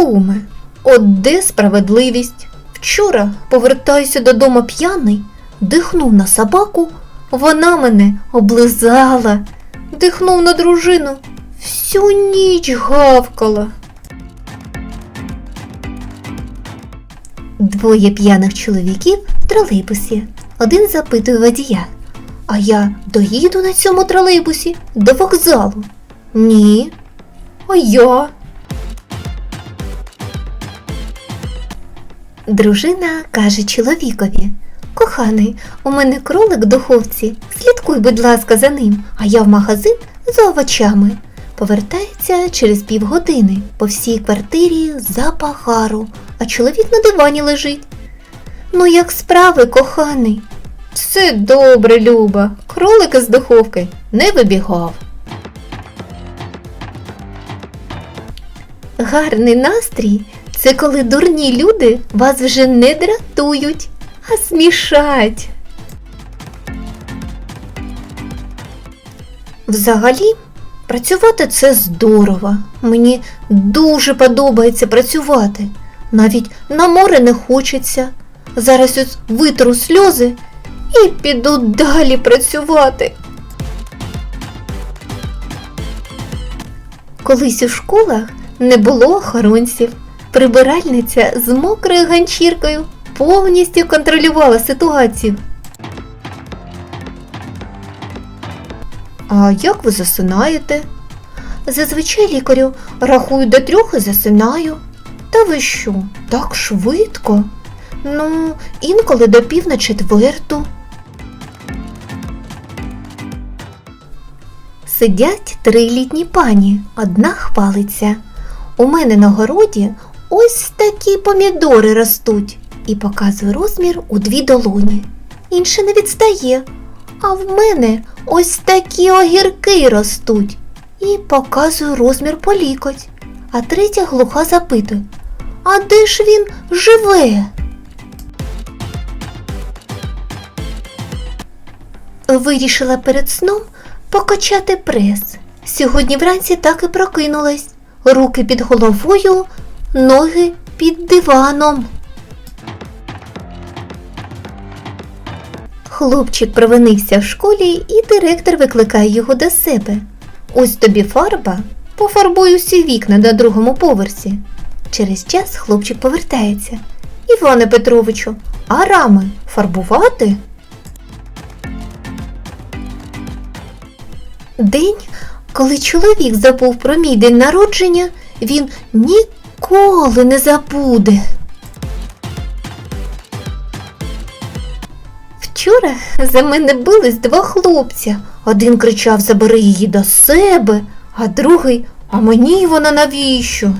Куме, от де справедливість? Вчора повертаюся додому п'яний, дихнув на собаку, вона мене облизала, дихнув на дружину, всю ніч гавкала. Двоє п'яних чоловіків в тролейбусі. Один запитує водія. А я доїду на цьому тролейбусі до вокзалу. Ні. А я. Дружина каже чоловікові. Коханий, у мене кролик в духовці. Слідкуй, будь ласка, за ним, а я в магазин за овочами. Повертається через півгодини. По всій квартирі запах гару, а чоловік на дивані лежить. Ну, як справи, коханий? Все добре, Люба. Кролик із духовки не вибігав. Гарний настрій це коли дурні люди вас вже не дратують, а смішать. Взагалі, працювати це здорово. Мені дуже подобається працювати. Навіть на море не хочеться. Зараз ось витру сльози і піду далі працювати. Колись у школах не було охоронців. Прибиральниця з мокрою ганчіркою повністю контролювала ситуацію. А як ви засинаєте? Зазвичай лікарю рахую до трьох і засинаю. Та ви що, так швидко? Ну, інколи до пів на четверту. Сидять три літні пані, одна хвалиться. У мене на городі ось такі помідори ростуть і показує розмір у дві долоні. Інша не відстає. А в мене ось такі огірки ростуть і показує розмір по лікоть. А третя глуха запитує: А де ж він живе? Вирішила перед сном покачати прес. Сьогодні вранці так і прокинулась. Руки під головою, ноги під диваном. Хлопчик провинився в школі і директор викликає його до себе. Ось тобі фарба, пофарбуй усі вікна на другому поверсі. Через час хлопчик повертається. Іване Петровичу, а рами фарбувати? День, коли чоловік забув про мій день народження, він ніколи не забуде. Вчора за мене бились два хлопця. Один кричав Забери її до себе, а другий А мені вона навіщо?